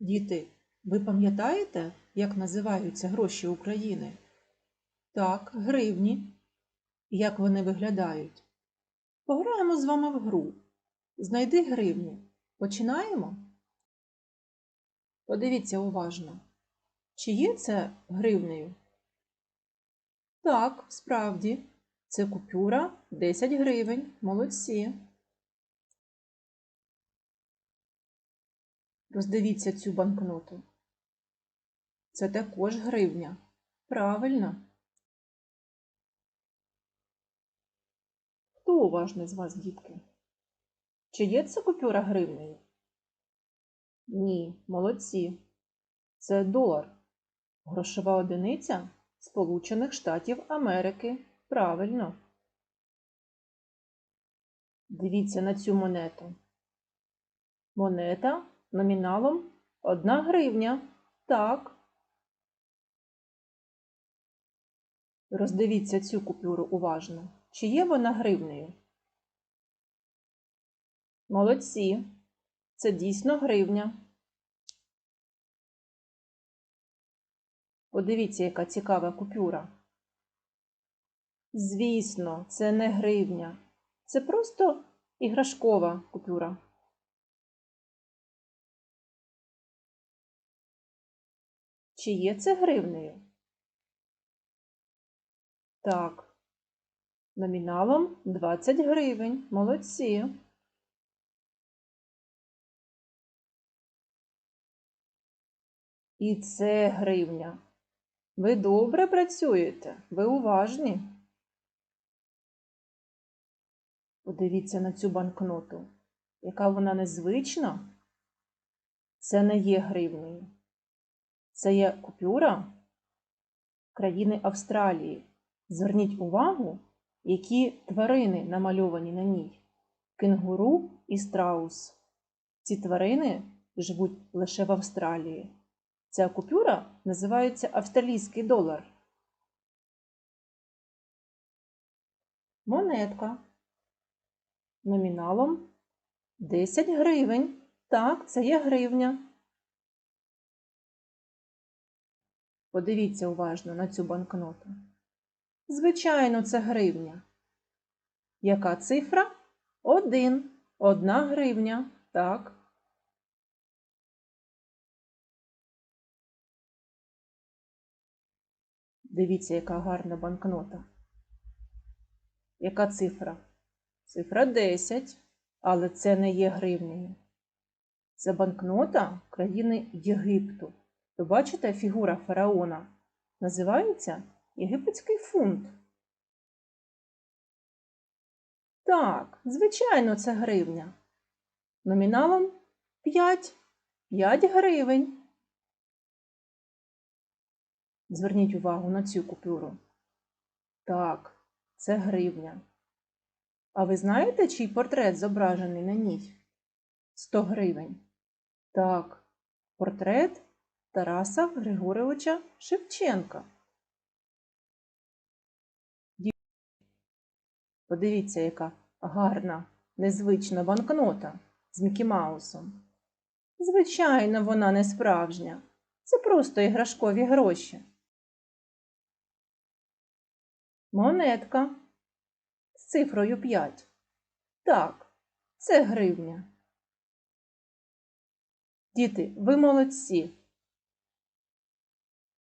Діти, ви пам'ятаєте, як називаються гроші України? Так, гривні. Як вони виглядають? Пограємо з вами в гру. Знайди гривню. Починаємо? Подивіться уважно. Чи є це гривнею? Так, справді, це купюра 10 гривень. Молодці. Роздивіться цю банкноту. Це також гривня. Правильно. Хто уважний з вас, дітки? Чи є це купюра гривнею? Ні, молодці. Це долар. Грошова одиниця Сполучених Штатів Америки. Правильно. Дивіться на цю монету. Монета номіналом 1 гривня. Так. Роздивіться цю купюру уважно. Чи є вона гривнею? Молодці. Це дійсно гривня. Подивіться, яка цікава купюра. Звісно, це не гривня. Це просто іграшкова купюра. Чи є це гривнею? Так. Номіналом 20 гривень. Молодці. І це гривня. Ви добре працюєте, ви уважні. Подивіться на цю банкноту. Яка вона незвична? Це не є гривнею. Це є купюра країни Австралії. Зверніть увагу, які тварини намальовані на ній. Кенгуру і страус. Ці тварини живуть лише в Австралії. Ця купюра називається австралійський долар. Монетка. Номіналом 10 гривень. Так, це є гривня. Подивіться уважно на цю банкноту. Звичайно, це гривня. Яка цифра? Один. Одна гривня. Так. Дивіться, яка гарна банкнота. Яка цифра? Цифра 10, але це не є гривнею. Це банкнота країни Єгипту. Ви бачите фігура фараона? Називається єгипетський фунт. Так, звичайно, це гривня. Номіналом 5. 5 гривень. Зверніть увагу на цю купюру. Так, це гривня. А ви знаєте, чий портрет зображений на ній? 100 гривень. Так, портрет Тараса Григоровича Шевченка. Подивіться, яка гарна, незвична банкнота з Мікі Маусом. Звичайно, вона не справжня. Це просто іграшкові гроші. Монетка з цифрою 5. Так, це гривня. Діти, ви молодці.